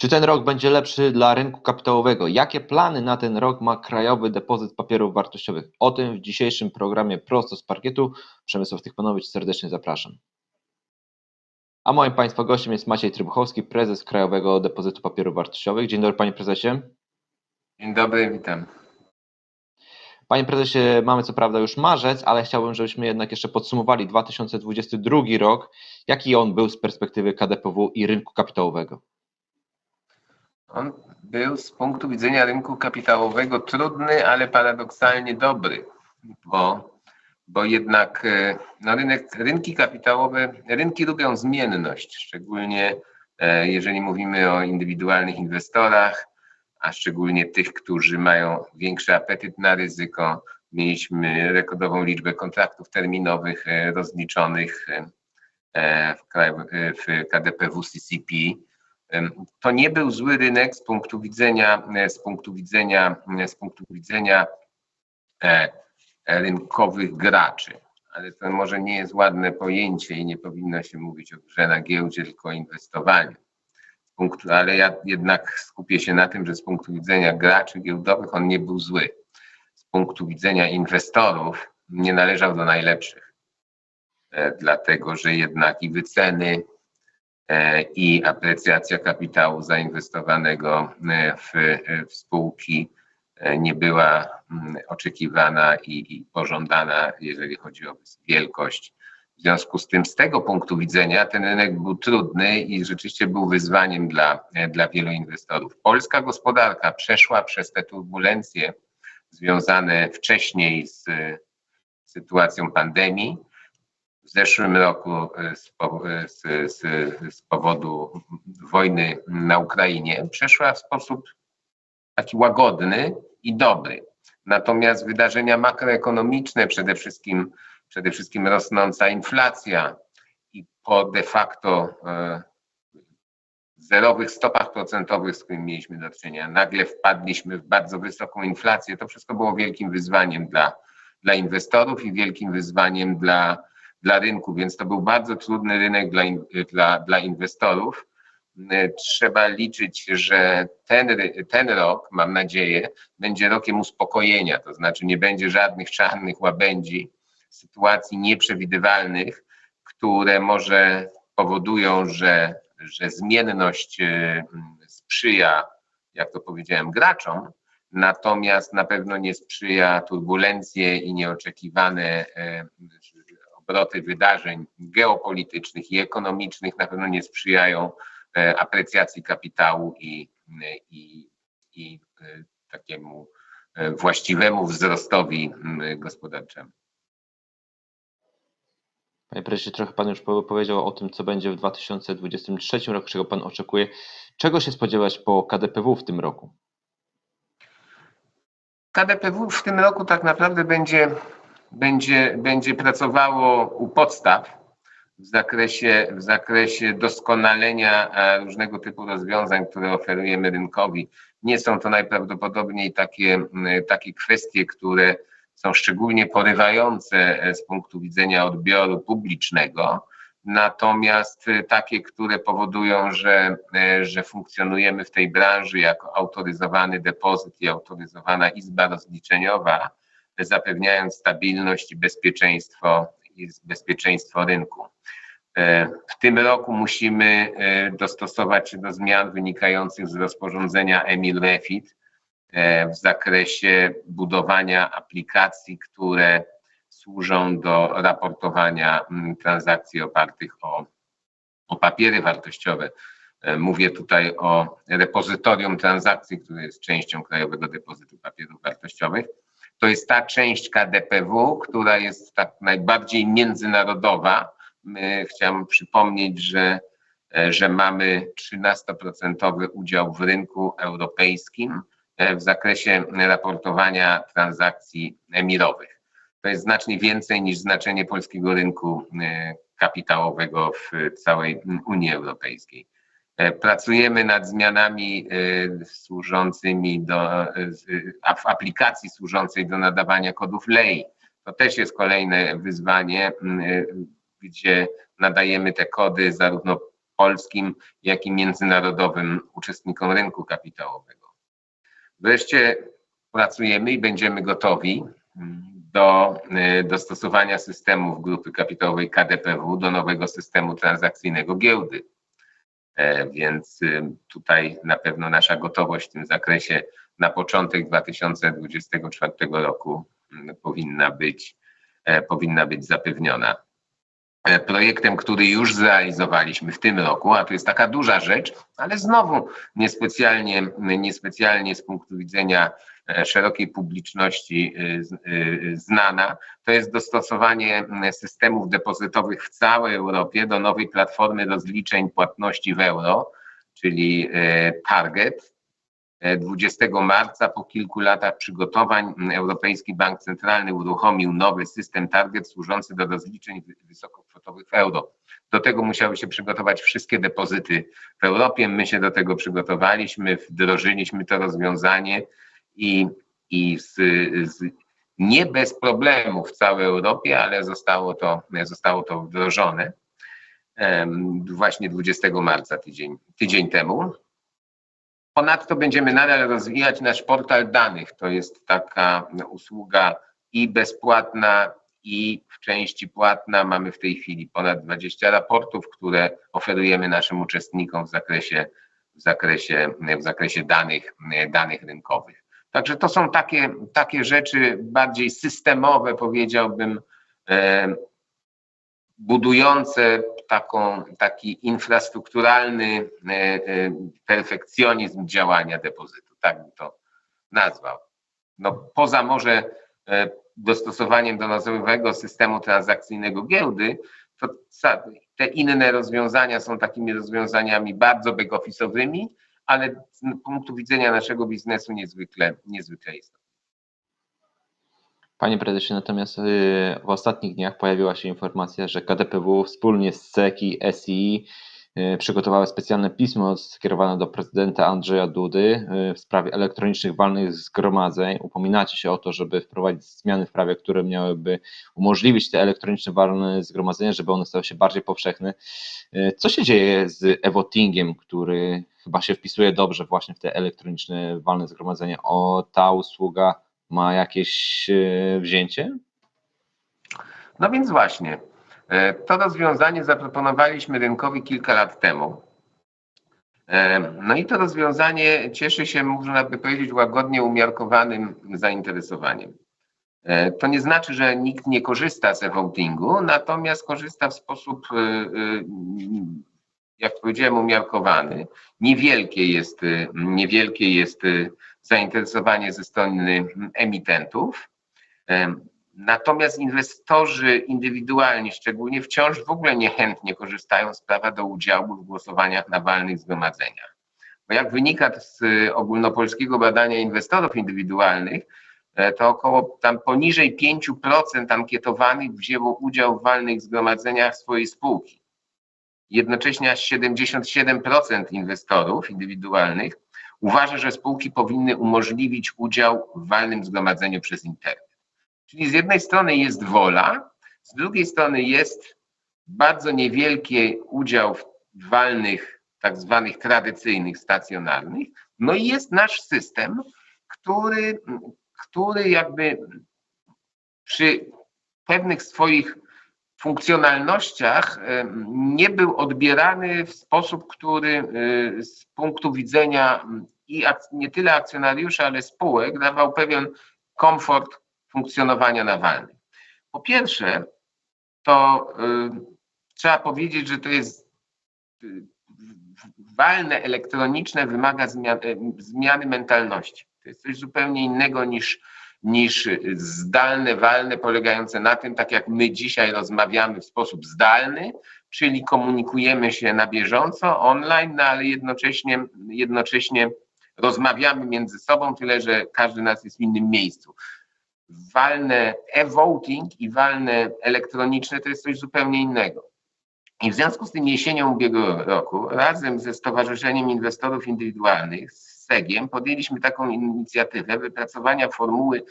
Czy ten rok będzie lepszy dla rynku kapitałowego? Jakie plany na ten rok ma Krajowy Depozyt Papierów Wartościowych? O tym w dzisiejszym programie Prosto z Parkietu. Przemysław Tychmanowicz, serdecznie zapraszam. A moim Państwa gościem jest Maciej Trybuchowski, prezes Krajowego Depozytu Papierów Wartościowych. Dzień dobry Panie Prezesie. Dzień dobry, witam. Panie Prezesie, mamy co prawda już marzec, ale chciałbym, żebyśmy jednak jeszcze podsumowali 2022 rok. Jaki on był z perspektywy KDPW i rynku kapitałowego? On był z punktu widzenia rynku kapitałowego trudny, ale paradoksalnie dobry, bo, bo jednak e, no rynek, rynki kapitałowe, rynki lubią zmienność, szczególnie e, jeżeli mówimy o indywidualnych inwestorach, a szczególnie tych, którzy mają większy apetyt na ryzyko. Mieliśmy rekordową liczbę kontraktów terminowych e, rozliczonych w, KDPW CCP. To nie był zły rynek z punktu widzenia, z punktu widzenia, z punktu widzenia rynkowych graczy, ale to może nie jest ładne pojęcie i nie powinno się mówić o grze na giełdzie, tylko o inwestowaniu. Ale ja jednak skupię się na tym, że z punktu widzenia graczy giełdowych on nie był zły. Z punktu widzenia inwestorów nie należał do najlepszych, dlatego że jednak i wyceny, i aprecjacja kapitału zainwestowanego w, w spółki nie była oczekiwana i, i, pożądana, jeżeli chodzi o wielkość. W związku z tym, z tego punktu widzenia, ten rynek był trudny i rzeczywiście był wyzwaniem dla, dla wielu inwestorów. Polska gospodarka przeszła przez te turbulencje związane wcześniej z sytuacją pandemii w zeszłym roku z, z, z, z, powodu wojny na Ukrainie przeszła w sposób taki łagodny i dobry. Natomiast wydarzenia makroekonomiczne, przede wszystkim, przede wszystkim rosnąca inflacja i po de facto e, zerowych stopach procentowych, z którymi mieliśmy do czynienia, nagle wpadliśmy w bardzo wysoką inflację. To wszystko było wielkim wyzwaniem dla, dla inwestorów i wielkim wyzwaniem dla dla rynku, więc to był bardzo trudny rynek dla, dla, dla inwestorów. Trzeba liczyć, że ten, ten rok, mam nadzieję, będzie rokiem uspokojenia, to znaczy nie będzie żadnych czarnych łabędzi, sytuacji nieprzewidywalnych, które może powodują, że, że zmienność sprzyja, jak to powiedziałem, graczom, natomiast na pewno nie sprzyja turbulencje i nieoczekiwane obroty wydarzeń geopolitycznych i ekonomicznych na pewno nie sprzyjają aprecjacji kapitału i, i, i takiemu właściwemu wzrostowi gospodarczemu. Panie prezesie, trochę Pan już powiedział o tym, co będzie w 2023 roku, czego Pan oczekuje. Czego się spodziewać po KDPW w tym roku? KDPW w tym roku tak naprawdę będzie będzie, będzie pracowało u podstaw w zakresie, w zakresie doskonalenia różnego typu rozwiązań, które oferujemy rynkowi. Nie są to najprawdopodobniej takie, takie kwestie, które są szczególnie porywające z punktu widzenia odbioru publicznego, natomiast takie, które powodują, że, że funkcjonujemy w tej branży jako autoryzowany depozyt i autoryzowana izba rozliczeniowa, zapewniając stabilność i bezpieczeństwo, i bezpieczeństwo rynku. W tym roku musimy dostosować się do zmian wynikających z rozporządzenia EMIR REFIT w zakresie budowania aplikacji, które służą do raportowania transakcji opartych o, o papiery wartościowe. Mówię tutaj o repozytorium transakcji, które jest częścią Krajowego Depozytu Papierów Wartościowych to jest ta część KDPW, która jest tak najbardziej międzynarodowa. My chciałem przypomnieć, że, że mamy 13% udział w rynku europejskim w zakresie raportowania transakcji emirowych. To jest znacznie więcej niż znaczenie polskiego rynku kapitałowego w całej Unii Europejskiej. Pracujemy nad zmianami służącymi do, w aplikacji służącej do nadawania kodów lei. To też jest kolejne wyzwanie, gdzie nadajemy te kody zarówno polskim, jak i międzynarodowym uczestnikom rynku kapitałowego. Wreszcie pracujemy i będziemy gotowi do dostosowania systemów grupy kapitałowej KDPW do nowego systemu transakcyjnego giełdy. Więc tutaj na pewno nasza gotowość w tym zakresie na początek 2024 roku powinna być, powinna być zapewniona. Projektem, który już zrealizowaliśmy w tym roku, a to jest taka duża rzecz, ale znowu niespecjalnie, niespecjalnie z punktu widzenia szerokiej publiczności znana, to jest dostosowanie systemów depozytowych w całej Europie do nowej platformy rozliczeń płatności w euro, czyli Target. 20 marca po kilku latach przygotowań Europejski Bank Centralny uruchomił nowy system Target służący do rozliczeń wysokokwotowych w euro. Do tego musiały się przygotować wszystkie depozyty w Europie. My się do tego przygotowaliśmy, wdrożyliśmy to rozwiązanie i, i z, z, nie bez problemu w całej Europie, ale zostało to, zostało to wdrożone właśnie 20 marca, tydzień, tydzień temu. Ponadto będziemy nadal rozwijać nasz portal danych. To jest taka usługa i bezpłatna, i w części płatna. Mamy w tej chwili ponad 20 raportów, które oferujemy naszym uczestnikom w zakresie, w zakresie, w zakresie danych, danych rynkowych. Także to są takie, takie rzeczy bardziej systemowe, powiedziałbym, budujące taką, taki infrastrukturalny perfekcjonizm działania depozytu, tak bym to nazwał. No, poza może dostosowaniem do nowego systemu transakcyjnego giełdy, to te inne rozwiązania są takimi rozwiązaniami bardzo back-office'owymi, ale z punktu widzenia naszego biznesu niezwykle, niezwykle istotne. Panie prezesie, natomiast w ostatnich dniach pojawiła się informacja, że KDPW wspólnie z SEC i SI przygotowały specjalne pismo skierowane do prezydenta Andrzeja Dudy w sprawie elektronicznych walnych zgromadzeń. Upominacie się o to, żeby wprowadzić zmiany w prawie, które miałyby umożliwić te elektroniczne walne zgromadzenia, żeby one stały się bardziej powszechne. Co się dzieje z e-votingiem, który chyba się wpisuje dobrze właśnie w te elektroniczne walne zgromadzenia? O ta usługa ma jakieś wzięcie? No więc właśnie. To rozwiązanie zaproponowaliśmy rynkowi kilka lat temu. No i to rozwiązanie cieszy się, można by powiedzieć, łagodnie umiarkowanym zainteresowaniem. To nie znaczy, że nikt nie korzysta z e-votingu, natomiast korzysta w sposób, jak powiedziałem, umiarkowany. Niewielkie jest, niewielkie jest zainteresowanie ze strony emitentów. Natomiast inwestorzy indywidualni, szczególnie wciąż w ogóle niechętnie korzystają z prawa do udziału w głosowaniach na walnych zgromadzeniach. Bo jak wynika z ogólnopolskiego badania inwestorów indywidualnych, to około tam poniżej 5% ankietowanych wzięło udział w walnych zgromadzeniach swojej spółki. Jednocześnie aż 77% inwestorów indywidualnych uważa, że spółki powinny umożliwić udział w walnym zgromadzeniu przez internet. Czyli z jednej strony jest wola, z drugiej strony jest bardzo niewielki udział w walnych, tak zwanych tradycyjnych, stacjonarnych, no i jest nasz system, który, który jakby przy pewnych swoich funkcjonalnościach nie był odbierany w sposób, który z punktu widzenia i nie tyle akcjonariuszy, ale spółek dawał pewien komfort funkcjonowania na walnym. Po pierwsze, to y, trzeba powiedzieć, że to jest y, walne elektroniczne wymaga zmian, y, zmiany mentalności. To jest coś zupełnie innego niż, niż zdalne, walne, polegające na tym, tak jak my dzisiaj rozmawiamy w sposób zdalny, czyli komunikujemy się na bieżąco, online, no ale jednocześnie, jednocześnie rozmawiamy między sobą, tyle że każdy nas jest w innym miejscu walne e-voting i walne elektroniczne to jest coś zupełnie innego. I w związku z tym jesienią ubiegłego roku razem ze Stowarzyszeniem Inwestorów Indywidualnych, z SEG-iem, podjęliśmy taką inicjatywę wypracowania formuły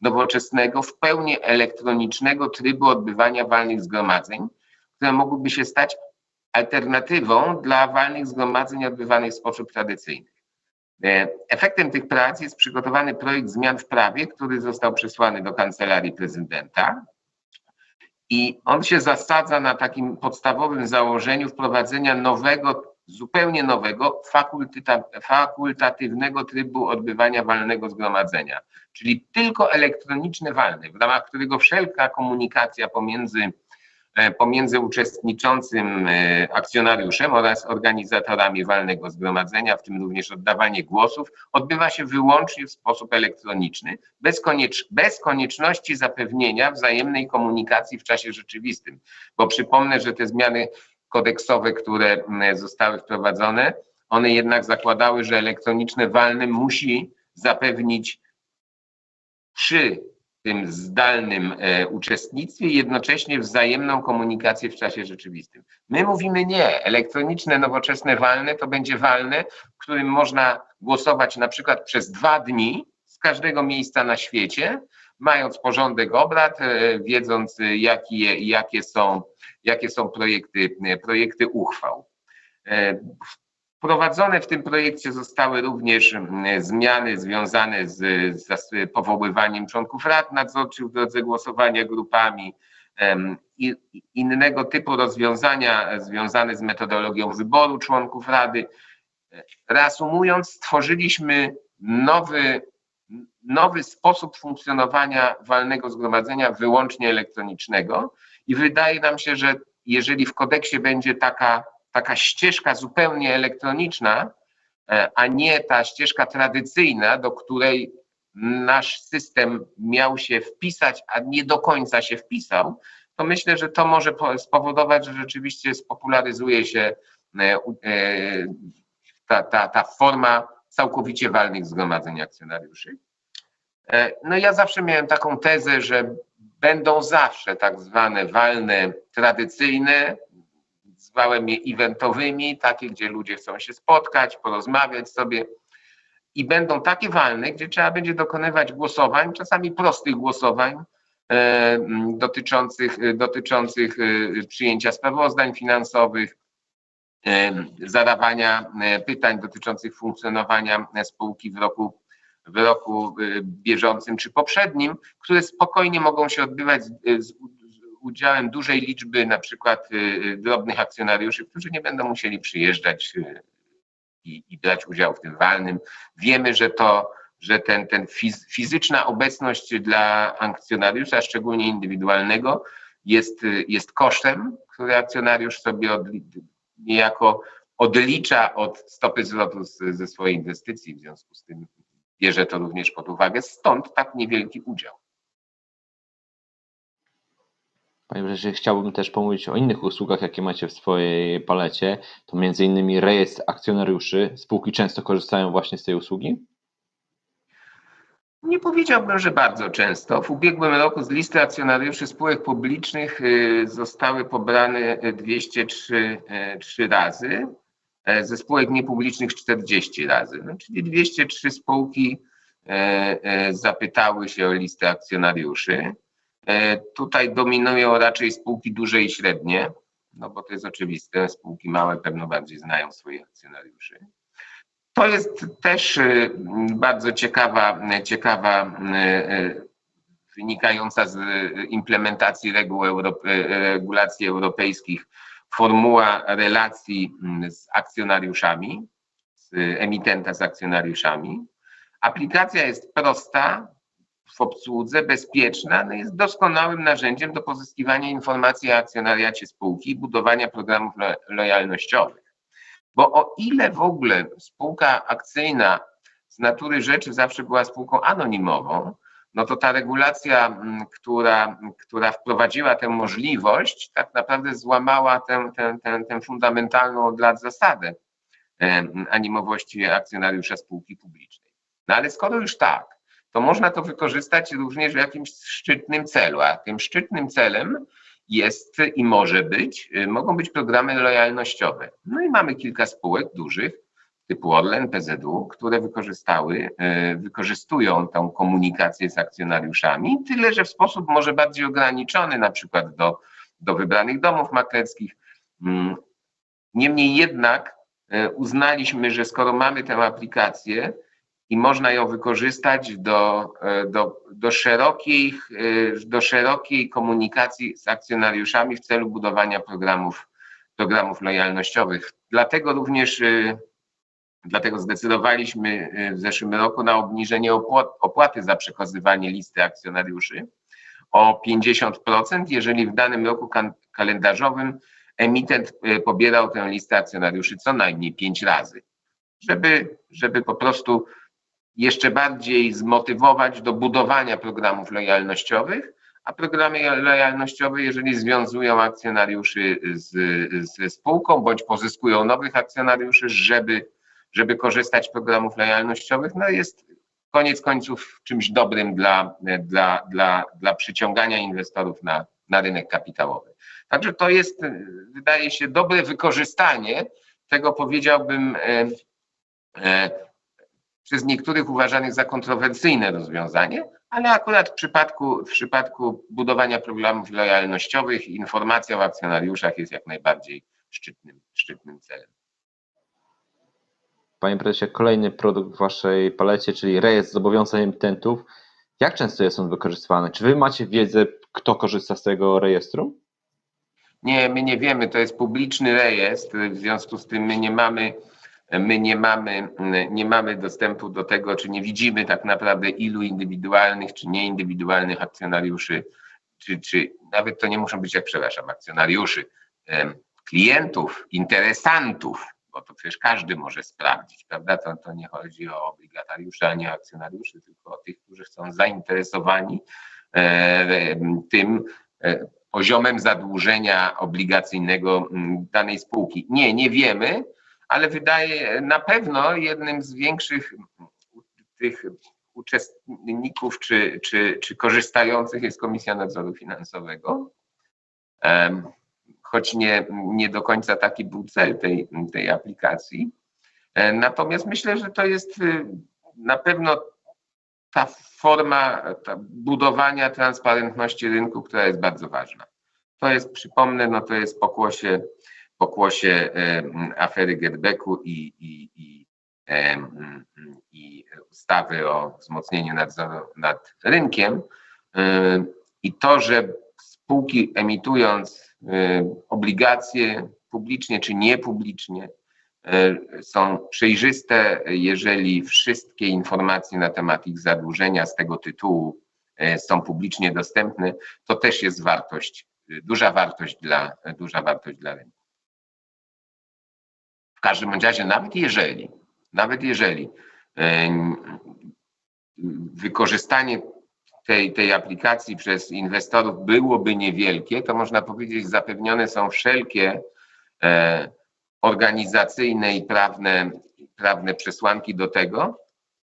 nowoczesnego, w pełni elektronicznego trybu odbywania walnych zgromadzeń, które mogłyby się stać alternatywą dla walnych zgromadzeń odbywanych w sposób tradycyjny. E, Efektem tych prac jest przygotowany projekt zmian w prawie, który został przesłany do kancelarii prezydenta. I on się zasadza na takim podstawowym założeniu wprowadzenia nowego, zupełnie nowego, fakultatywnego trybu odbywania walnego zgromadzenia, czyli tylko elektroniczny walny, w ramach którego wszelka komunikacja pomiędzy e, pomiędzy uczestniczącym e, akcjonariuszem oraz organizatorami walnego zgromadzenia, w tym również oddawanie głosów, odbywa się wyłącznie w sposób elektroniczny, bez, koniecz bez konieczności zapewnienia wzajemnej komunikacji w czasie rzeczywistym. Bo przypomnę, że te zmiany kodeksowe, które m, zostały wprowadzone, one jednak zakładały, że elektroniczne walne musi zapewnić przy tym zdalnym e, uczestnictwie jednocześnie wzajemną komunikację w czasie rzeczywistym. My mówimy nie, elektroniczne, nowoczesne walne to będzie walne, w którym można głosować na przykład przez dwa dni z każdego miejsca na świecie, mając porządek obrad, e, wiedząc e, jakie, jakie, są, jakie są projekty, e, projekty uchwał. E, Wprowadzone w tym projekcie zostały również zmiany związane z, z powoływaniem członków rad nadzorczych w drodze głosowania grupami i innego typu rozwiązania związane z metodologią wyboru członków rady. Reasumując, stworzyliśmy nowy, nowy sposób funkcjonowania walnego zgromadzenia wyłącznie elektronicznego i wydaje nam się, że jeżeli w kodeksie będzie taka taka ścieżka zupełnie elektroniczna, e, a nie ta ścieżka tradycyjna, do której nasz system miał się wpisać, a nie do końca się wpisał, to myślę, że to może po- spowodować, że rzeczywiście spopularyzuje się e, e, ta, ta, ta forma całkowicie walnych zgromadzeń akcjonariuszy. No ja zawsze miałem taką tezę, że będą zawsze tak zwane walne tradycyjne, zwałem je eventowymi, takie, gdzie ludzie chcą się spotkać, porozmawiać sobie. I będą takie walne, gdzie trzeba będzie dokonywać głosowań, czasami prostych głosowań e, dotyczących, e, dotyczących e, przyjęcia sprawozdań finansowych, e, zadawania e, pytań dotyczących funkcjonowania spółki w roku, w roku e, bieżącym czy poprzednim, które spokojnie mogą się odbywać z, z udziałem dużej liczby na przykład y, drobnych akcjonariuszy, którzy nie będą musieli przyjeżdżać y, i, i brać udziału w tym walnym. Wiemy, że to, że ten, ten fiz, fizyczna obecność dla akcjonariusza, szczególnie indywidualnego, jest, y, jest kosztem, który akcjonariusz sobie odli, niejako odlicza od stopy zwrotu z, ze swojej inwestycji, w związku z tym bierze to również pod uwagę, stąd tak niewielki udział. Panie prezesie, chciałbym też pomówić o innych usługach, jakie macie w swojej palecie. To między innymi rejestr akcjonariuszy. Spółki często korzystają właśnie z tej usługi? Nie powiedziałbym, że bardzo często. W ubiegłym roku z listy akcjonariuszy spółek publicznych y, zostały pobrane 203 y, razy, ze spółek niepublicznych 40 razy. No, czyli 203 spółki e, e, zapytały się o listę akcjonariuszy. E, Tutaj dominują raczej spółki duże i średnie, no bo to jest oczywiste, spółki małe pewno bardziej znają swoich akcjonariuszy. To jest też bardzo ciekawa, ciekawa wynikająca z implementacji reguł regulacji europejskich formuła relacji mm, z akcjonariuszami, z emitenta z akcjonariuszami. Aplikacja jest prosta w obsłudze, bezpieczna, no jest doskonałym narzędziem do pozyskiwania informacji o akcjonariacie spółki i budowania programów lo lojalnościowych. Bo o ile w ogóle spółka akcyjna z natury rzeczy zawsze była spółką anonimową, no to ta regulacja, m, która, która wprowadziła tę możliwość, tak naprawdę złamała tę, tę, tę, tę fundamentalną od lat zasadę animowości akcjonariusza spółki publicznej. No ale skoro już tak, to można to wykorzystać również w jakimś szczytnym celu, a tym szczytnym celem jest i może być, y, mogą być programy lojalnościowe. No i mamy kilka spółek dużych, typu Orlen, PZU, które wykorzystały, y, wykorzystują tą komunikację z akcjonariuszami, tyle że w sposób może bardziej ograniczony, na przykład do, do wybranych domów maklerskich, mm, Niemniej jednak e, uznaliśmy, że skoro mamy tę aplikację i można ją wykorzystać do, e, do, do, szerokiej, e, do szerokiej komunikacji z akcjonariuszami w celu budowania programów, programów lojalnościowych. Dlatego również e, Dlatego zdecydowaliśmy e, w zeszłym roku na obniżenie opłat, opłaty za przekazywanie listy akcjonariuszy o 50%, jeżeli w danym roku kalendarzowym emitent e, pobierał tę listę akcjonariuszy co najmniej 5 razy, żeby, żeby po prostu jeszcze bardziej zmotywować do budowania programów lojalnościowych, a programy lojalnościowe, jeżeli związują akcjonariuszy z, ze spółką bądź pozyskują nowych akcjonariuszy, żeby żeby korzystać z programów lojalnościowych, no jest koniec końców czymś dobrym dla, dla, dla, dla przyciągania inwestorów na, na rynek kapitałowy. Także to jest, wydaje się, dobre wykorzystanie tego, powiedziałbym, e, e, przez niektórych uważanych za kontrowersyjne rozwiązanie, ale akurat w przypadku, w przypadku budowania programów lojalnościowych informacja o akcjonariuszach jest jak najbardziej szczytnym, szczytnym celem. Panie prezesie, kolejny produkt w waszej palecie, czyli rejestr zobowiązań emitentów. Jak często jest on wykorzystywany? Czy wy macie wiedzę, kto korzysta z tego rejestru? Nie, my nie wiemy, to jest publiczny rejestr, w związku z tym my nie mamy, my nie mamy, nie mamy dostępu do tego, czy nie widzimy tak naprawdę ilu indywidualnych, czy nieindywidualnych akcjonariuszy, czy, czy nawet to nie muszą być, jak przepraszam, akcjonariuszy, klientów, interesantów, bo to przecież każdy może sprawdzić, prawda? To, to nie chodzi o obligatariuszy ani akcjonariuszy, tylko o tych, którzy są zainteresowani e, tym e, poziomem zadłużenia obligacyjnego danej spółki. Nie, nie wiemy, ale wydaje na pewno jednym z większych tych uczestników czy, czy, czy korzystających jest Komisja Nadzoru Finansowego. Choć nie, nie do końca taki był cel tej, tej aplikacji. E, Natomiast myślę, że to jest y, na pewno ta forma ta budowania transparentności rynku, która jest bardzo ważna. To jest, przypomnę, no to jest pokłosie, pokłosie e, afery Getbacku i, i, i, e, i ustawy o wzmocnieniu nadzoru nad rynkiem. I to, że spółki emitując obligacje publicznie czy niepublicznie e, są przejrzyste, jeżeli wszystkie informacje na temat ich zadłużenia z tego tytułu e, są publicznie dostępne, to też jest wartość, duża wartość dla, duża wartość dla rynku. W każdym razie, nawet jeżeli, nawet jeżeli wykorzystanie tej, tej aplikacji przez inwestorów byłoby niewielkie, to można powiedzieć, zapewnione są wszelkie e, organizacyjne i prawne, prawne przesłanki do tego,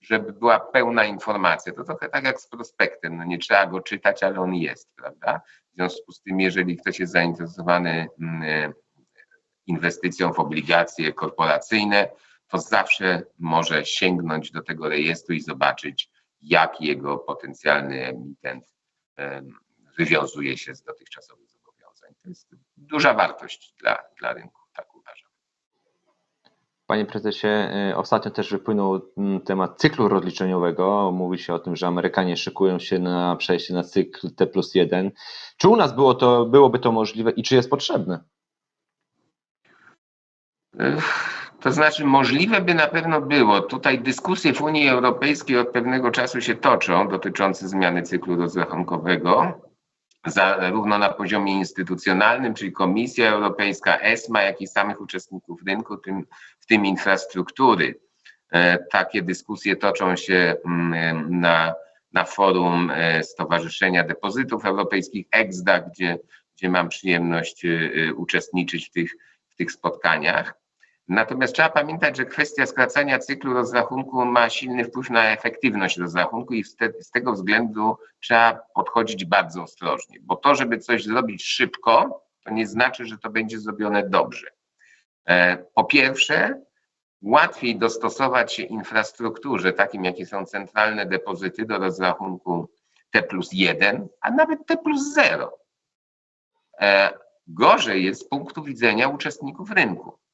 żeby była pełna informacja. To trochę tak jak z prospektem, no nie trzeba go czytać, ale on jest, prawda? W związku z tym, jeżeli ktoś jest zainteresowany mm, inwestycją w obligacje korporacyjne, to zawsze może sięgnąć do tego rejestru i zobaczyć, jak jego potencjalny emitent em, wywiązuje się z dotychczasowych zobowiązań. To jest duża wartość dla, dla rynku, tak uważam. Panie prezesie, y, ostatnio też wypłynął mm, temat cyklu rozliczeniowego. Mówi się o tym, że Amerykanie szykują się na przejście na cykl T plus 1. Czy u nas było to, byłoby to możliwe i czy jest potrzebne? Ech, To znaczy, możliwe by na pewno było. Tutaj dyskusje w Unii Europejskiej od pewnego czasu się toczą dotyczące zmiany cyklu rozrachunkowego, zarówno na poziomie instytucjonalnym, czyli Komisja Europejska, ESMA, jak i samych uczestników rynku, tym, w tym infrastruktury. E, Takie dyskusje toczą się mm, na, na forum e, Stowarzyszenia Depozytów Europejskich EXDA, gdzie, gdzie mam przyjemność e, uczestniczyć w tych, w tych spotkaniach. Natomiast trzeba pamiętać, że kwestia skracania cyklu rozrachunku ma silny wpływ na efektywność rozrachunku i z, te, z tego względu trzeba podchodzić bardzo ostrożnie, bo to, żeby coś zrobić szybko, to nie znaczy, że to będzie zrobione dobrze. E, Po pierwsze, łatwiej dostosować się infrastrukturze, takim jakie są centralne depozyty do rozrachunku T plus 1, a nawet T plus 0. E, Gorzej jest z punktu widzenia uczestników rynku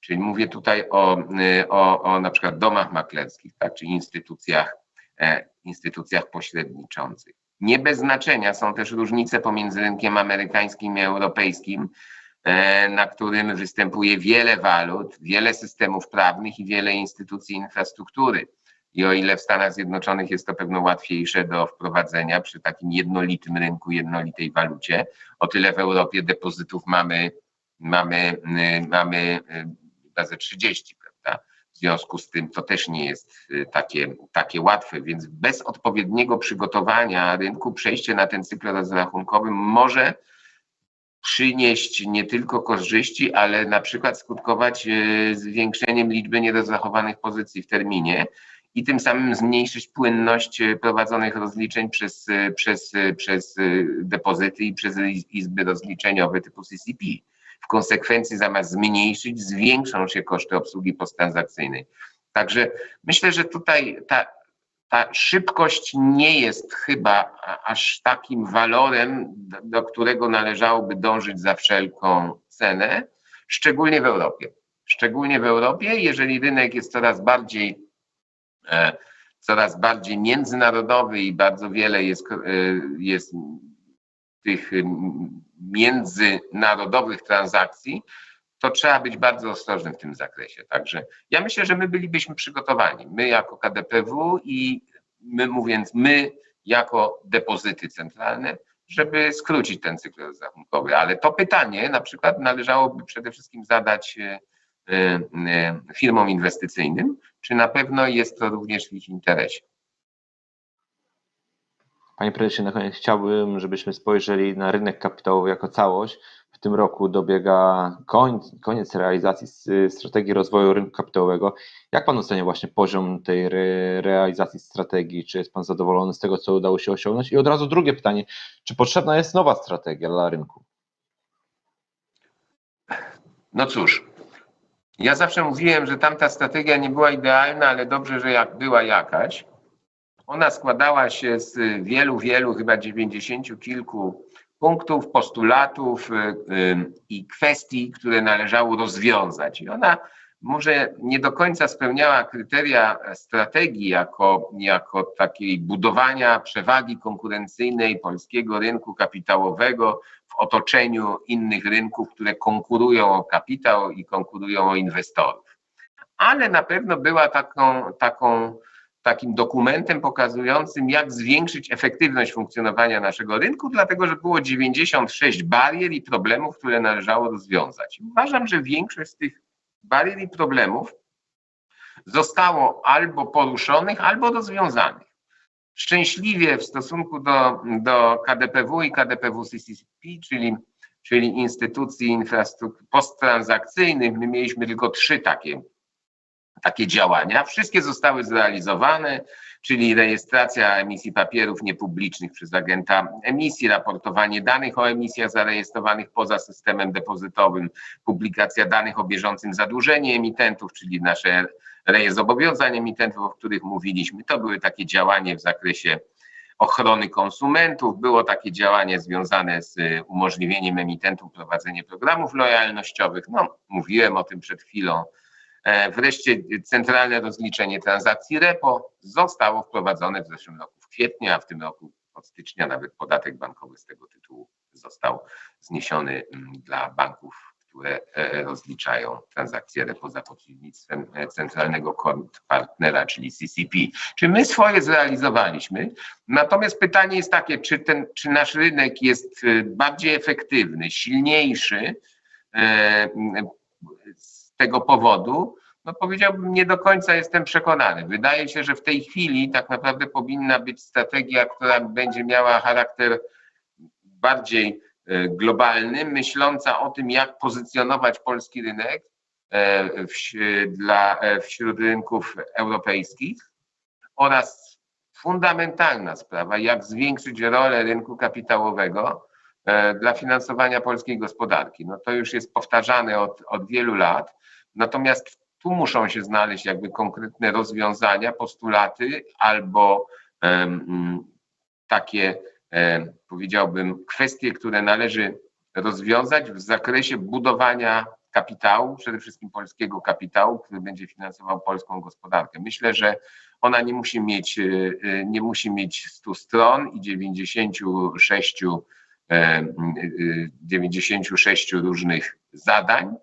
Czyli mówię tutaj o, y, o, o na przykład domach maklerskich, tak, czy instytucjach, e, instytucjach pośredniczących. Nie bez znaczenia są też różnice pomiędzy rynkiem amerykańskim i europejskim, e, na którym występuje wiele walut, wiele systemów prawnych i wiele instytucji infrastruktury. I o ile w Stanach Zjednoczonych jest to pewno łatwiejsze do wprowadzenia przy takim jednolitym rynku, jednolitej walucie, o tyle w Europie depozytów mamy, mamy, y, mamy razy 30, prawda? W związku z tym to też nie jest y, takie, takie łatwe, więc bez odpowiedniego przygotowania rynku przejście na ten cykl rozrachunkowy może przynieść nie tylko korzyści, ale na przykład skutkować y, zwiększeniem liczby nierozrachowanych pozycji w terminie i tym samym zmniejszyć płynność y, prowadzonych rozliczeń przez, przez, przez depozyty i przez izby rozliczeniowe typu CCP. Konsekwencji zamiast zmniejszyć, zwiększą się koszty obsługi posttransakcyjnej. Także myślę, że tutaj ta, ta szybkość nie jest chyba aż takim walorem, do którego należałoby dążyć za wszelką cenę, szczególnie w Europie. Szczególnie w Europie, jeżeli rynek jest coraz bardziej, e, coraz bardziej międzynarodowy i bardzo wiele jest, e, jest tych międzynarodowych transakcji, to trzeba być bardzo ostrożnym w tym zakresie. Także ja myślę, że my bylibyśmy przygotowani, my jako KDPW i my mówiąc my jako depozyty centralne, żeby skrócić ten cykl rozrachunkowy. Ale to pytanie na przykład należałoby przede wszystkim zadać e, e, firmom inwestycyjnym, czy na pewno jest to również w ich interesie. Panie prezesie, na koniec chciałbym, żebyśmy spojrzeli na rynek kapitałowy jako całość. W tym roku dobiega koniec, koniec realizacji strategii rozwoju rynku kapitałowego. Jak Pan ocenia właśnie poziom tej re, realizacji strategii? Czy jest Pan zadowolony z tego, co udało się osiągnąć? I od razu drugie pytanie, czy potrzebna jest nowa strategia dla rynku? No cóż, ja zawsze mówiłem, że tamta strategia nie była idealna, ale dobrze, że jak była jakaś. Ona składała się z wielu, wielu, chyba dziewięćdziesięciu kilku punktów, postulatów y, y, i kwestii, które należało rozwiązać. I ona może nie do końca spełniała kryteria strategii jako, jako takiej budowania przewagi konkurencyjnej polskiego rynku kapitałowego w otoczeniu innych rynków, które konkurują o kapitał i konkurują o inwestorów. Ale na pewno była taką, taką takim dokumentem pokazującym, jak zwiększyć efektywność funkcjonowania naszego rynku, dlatego że było 96 barier i problemów, które należało rozwiązać. Uważam, że większość z tych barier i problemów zostało albo poruszonych, albo rozwiązanych. Szczęśliwie w stosunku do, do KDPW i KDPW CCP, czyli, czyli instytucji infrastruktur posttransakcyjnych, my mieliśmy tylko trzy takie takie działania. Wszystkie zostały zrealizowane, czyli rejestracja emisji papierów niepublicznych przez agenta emisji, raportowanie danych o emisjach zarejestrowanych poza systemem depozytowym, publikacja danych o bieżącym zadłużeniu emitentów, czyli nasze rejestr zobowiązań emitentów, o których mówiliśmy. To były takie działania w zakresie ochrony konsumentów, było takie działanie związane z umożliwieniem emitentom prowadzenia programów lojalnościowych. No, mówiłem o tym przed chwilą wreszcie centralne rozliczenie transakcji repo zostało wprowadzone w zeszłym roku w kwietniu, a w tym roku od stycznia nawet podatek bankowy z tego tytułu został zniesiony mm, dla banków, które e, rozliczają transakcje repo za pośrednictwem e, centralnego partnera, czyli CCP. Czy my swoje zrealizowaliśmy? Natomiast pytanie jest takie, czy, ten, czy nasz rynek jest bardziej efektywny, silniejszy tego powodu, no powiedziałbym, nie do końca jestem przekonany. Wydaje się, że w tej chwili tak naprawdę powinna być strategia, która będzie miała charakter bardziej e, globalny, myśląca o tym, jak pozycjonować polski rynek e, dla, e, wśród rynków europejskich oraz fundamentalna sprawa, jak zwiększyć rolę rynku kapitałowego dla finansowania polskiej gospodarki. No to już jest powtarzane od, od wielu lat. Natomiast tu muszą się znaleźć jakby konkretne rozwiązania, postulaty albo um, takie, powiedziałbym, kwestie, które należy rozwiązać w zakresie budowania kapitału, przede wszystkim polskiego kapitału, który będzie finansował polską gospodarkę. Myślę, że ona nie musi mieć, e, e, nie musi mieć 100 stron i 96, e, e, 96 różnych zadań,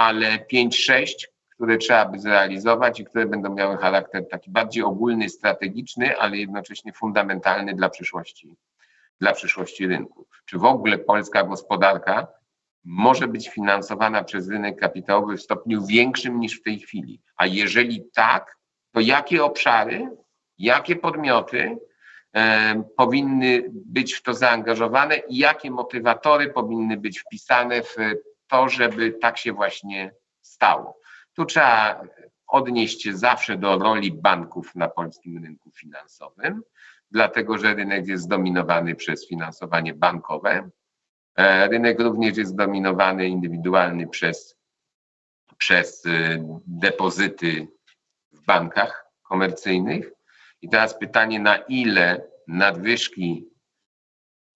ale 5-6, które trzeba by zrealizować i które będą miały charakter taki bardziej ogólny, strategiczny, ale jednocześnie fundamentalny dla przyszłości, dla przyszłości rynku. Czy w ogóle polska gospodarka może być finansowana przez rynek kapitałowy w stopniu większym niż w tej chwili? A jeżeli tak, to jakie obszary, jakie podmioty e, powinny być w to zaangażowane i jakie motywatory powinny być wpisane w to, żeby tak się właśnie stało? Tu trzeba odnieść się zawsze do roli banków na polskim rynku finansowym, dlatego że rynek jest zdominowany przez finansowanie bankowe. E, Rynek również jest zdominowany indywidualny przez, przez y, depozyty w bankach komercyjnych. I teraz pytanie, na ile nadwyżki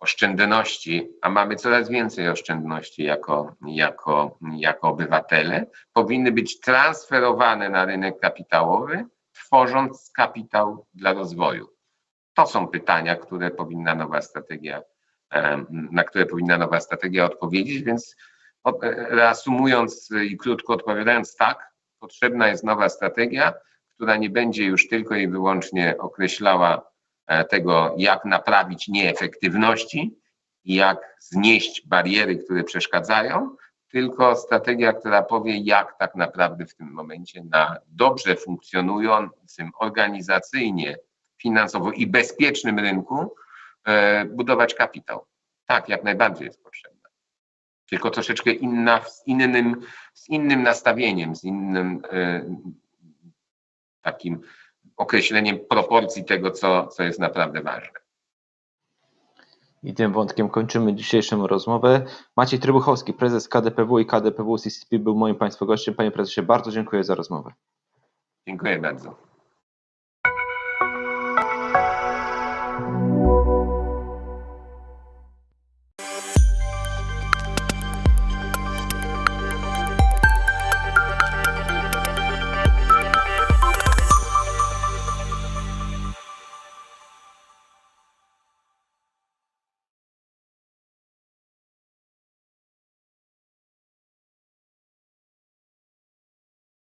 oszczędności, a mamy coraz więcej oszczędności jako, jako, jako obywatele, powinny być transferowane na rynek kapitałowy, tworząc kapitał dla rozwoju. To są pytania, które powinna nowa strategia, na które powinna nowa strategia odpowiedzieć, więc reasumując i krótko odpowiadając, tak, potrzebna jest nowa strategia, która nie będzie już tylko i wyłącznie określała tego, jak naprawić nieefektywności i jak znieść bariery, które przeszkadzają, tylko strategia, która powie, jak tak naprawdę w tym momencie na dobrze funkcjonującym organizacyjnie, finansowo i bezpiecznym rynku e, budować kapitał. Tak, jak najbardziej jest potrzebna. Tylko troszeczkę inna, z innym, z innym nastawieniem, z innym e, takim określeniem proporcji tego, co, co jest naprawdę ważne. I tym wątkiem kończymy dzisiejszą rozmowę. Maciej Trybuchowski, prezes KDPW i KDPW CCP był moim Państwa gościem. Panie prezesie, bardzo dziękuję za rozmowę. Dziękuję bardzo.